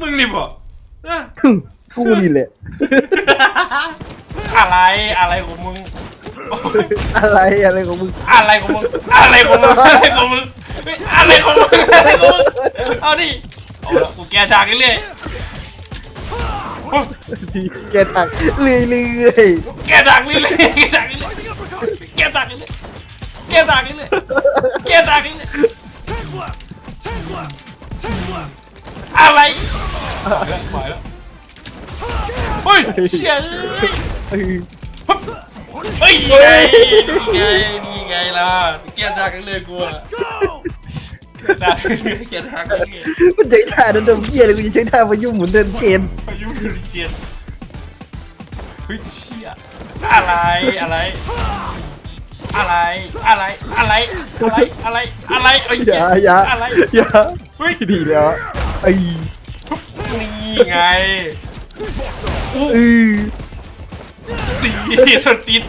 มึงนี่บอกนะกูนี่แหละ อะไรอะไรของมึง อะไรอะไรของมึง อะไรของมึง อะไรของมึง อะไรของมึงเฮ้ยอะไรของมึงอะไรของมึง เอาดิเอาละกูแกทางเรื่อยๆโอ้ยแกตักเรื่อยเรื่อยแกทางเรื่อยๆแกทางเรื่อยๆแกทางเรื่อยๆแกทางเรื่อยๆแกทางเรื่อย Take left! Take left! Take left! ๆ อะไรไปแล้วเฮ้ยเชี่ยเอ้ยเอ้ยเฮ้ยนี่ไงนี่ไงนี่ไงล่ะแกทางเรื่อยๆกูอะ Go! แกทางเรื่อยๆแกทางเรื่อยมันใช้ท่าเดินเดินเยี่ยเลยกูจะใช้ท่าพายุหมุนเดินเกณฑ์ๆพายุฮอริเคนเฮ้ยเชี่ยอะไรอะไรอะไร อะไร อะไร อะไร อะไร อะไรเอ้ยอย่าอย่าอะไรอย่าเฮ้ยดีแล้วไอ้ ไอ้นี่ไงอู้เออตีสนติด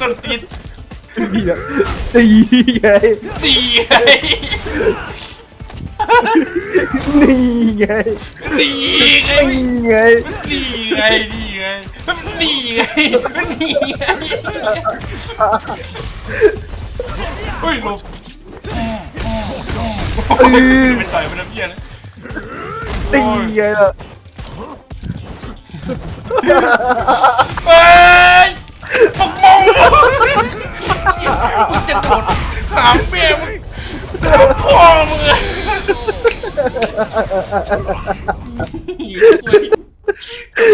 สนติดดีแล้วตีไงตีไงนี่ไงตีไงนี่ไงนี่ไงนี่ไงนี่ไงนี่ไงเฮ้ยลบเออไม่ต่อยมันน้ำเยี่ยนะ ตีไงล่ะเฮ้ยปกมองมึงจะโดดหามเมียมึงพ่อมึง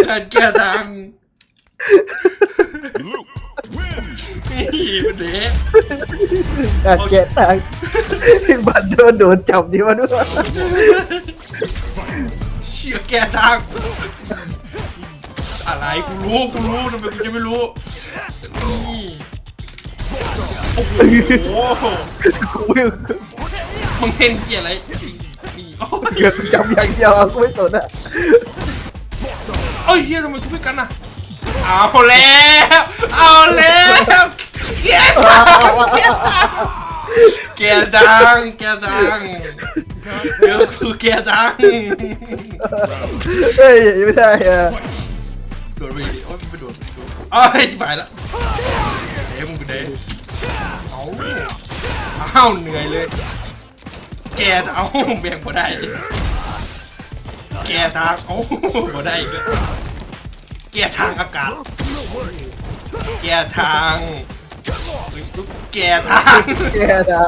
อะแกดัง Luke wins! นี่มันเละการแกะทางบัตรโดนโดนจับดีวะด้วย เชี่ยแกดังอะไรกูรู้กูรู้ทำไมกูจะไม่รู้นี่โอ้โหกูไม่มึงเห็นเหี้ยอะไรนี่โอ้ยเกือบจับอย่างเดียวกูไม่สนอะเอ้ยเฮียทำไมกูไม่กันอะเอาแล้วเอาแล้วแกดัง แกดัง แกดังเดี๋ยวกูแกดังเฮ้ยไม่ได้อะโดนไปดิโอ้ยไม่โดนไม่โดนเอ้ยไปละเดี๋ยวมึงไปเด้เอาเอาเหนื่อยเลย แกจะเอาแบ่งพอได้ แกทางเอาพอได้อีกแล้วแกทางอากาศ แกทาง แกทาง แกได้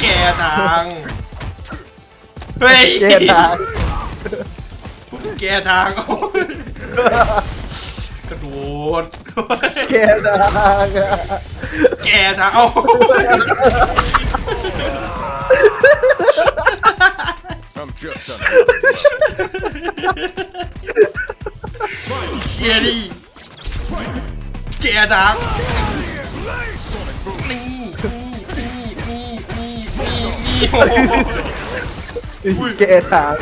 แกทาง เฮ้ย แกได้แกทางโอ้ยกระโดดแกได้แกทางเอา I'm just a เกียดิแกทาง โอ้โหแกทาง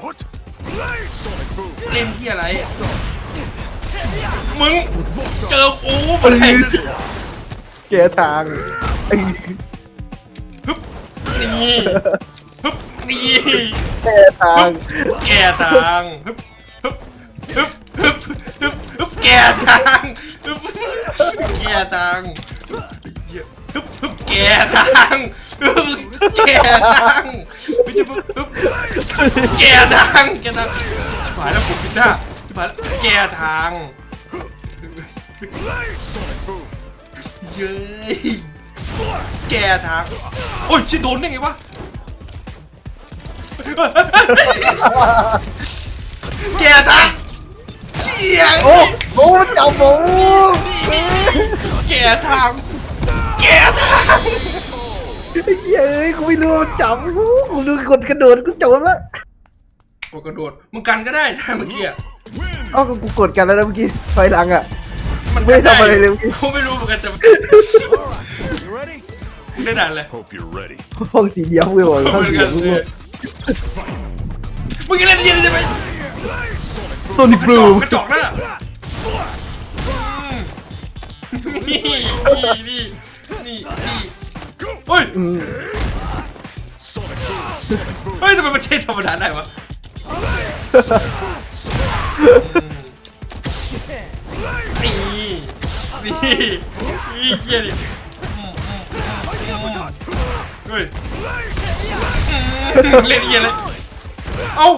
What? Blaze! Sonic Boom! เล่นที่อะไรมึงเจอกูมาไหนแกทางไอ้ฮึบนี่ฮึบนี่แกทาง แกทางฮึบฮึบฮึบฮึบฮึบฮึบแกทางฮึบแกทาง ฮึบฮึบแกทางฮึบแกทางไม่ใช่ฮึบฮึบแกทางแกทางชิบหายแล้วผมผิดหน้าชิบหายแล้วแกทาง Blaze! Sonic Boom! เย้ยแกทางโอ้ยชิโดนได้ไงวะแกทางเชี่ยโอ้โอ้จับหมูแกทาง แกทางไอ้เหี้ยเอ้ยกูไม่รู้ว่ามันจับกูกูดูกดกระโดดกูจบแล้วโอ้กระโดดมึงกันก็ได้ถ้าเมื่อกี้อะ Win! เอ้ากูกูกดกันแล้วนะเมื่อกี้ไฟหลังอะ มันไม่ทำอะไรเลยกูไม่รู้เหมือนกันจะ You ready? ได้ด่านเลย Hope you're ready. ห้องสีเดียวไม่บอกเหห้องมือนสีกัเดีนยวเลยมึงจะเล่นเย็นใช่ไหม Blaze! Sonic Boom! โซนิกกบระจลูอกกระจอกหน้านี่นี่ นี่นี่เฮ้ยเฮ้ยทำไมมันใช่ธรรมดาได้วะนี่นี่นี่เกียดิเฮ้ยเล่นเกียเลยเอ้า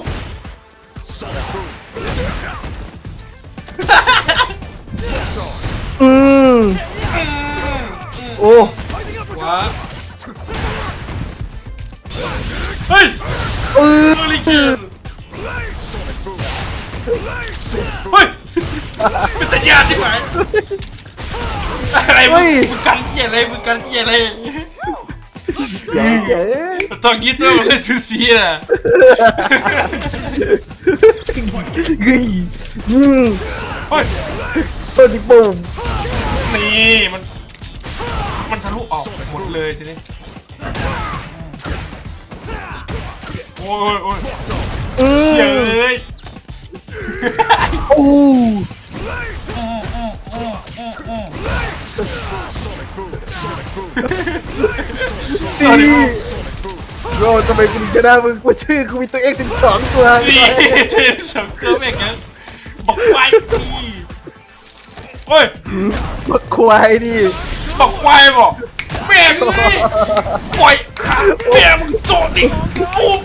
เล่นเกีย Sonic boom. เฮ้ยเป็นตาญาติไหมอะไรมึงมึงกันเกียอะไรมึงกันเกียอะไรเจ๋งตอนกี้ตัวมันก็ซูซีน่ะเฮ้ยอืมเฮ้ยโซนิบูมนี่มัน มันทะลุออกหมดเลยทีนี้ โอ้ยโอ้ยอืเหี้ยมเลยโอ้ Sonic boom. Sonic boom. ดีโรทำไมกูถึงชนะมึงกูชื่อกูมีตัวเอ็กสิบสองตัวนี่เทนสองตัวแม่งยังบอกควายนี่โอ้ยบักควายนี่บอกควายบอกแม่งนี่ปล่อยขาแม่มึงโจดิปุ๊บ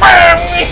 แม่งนี่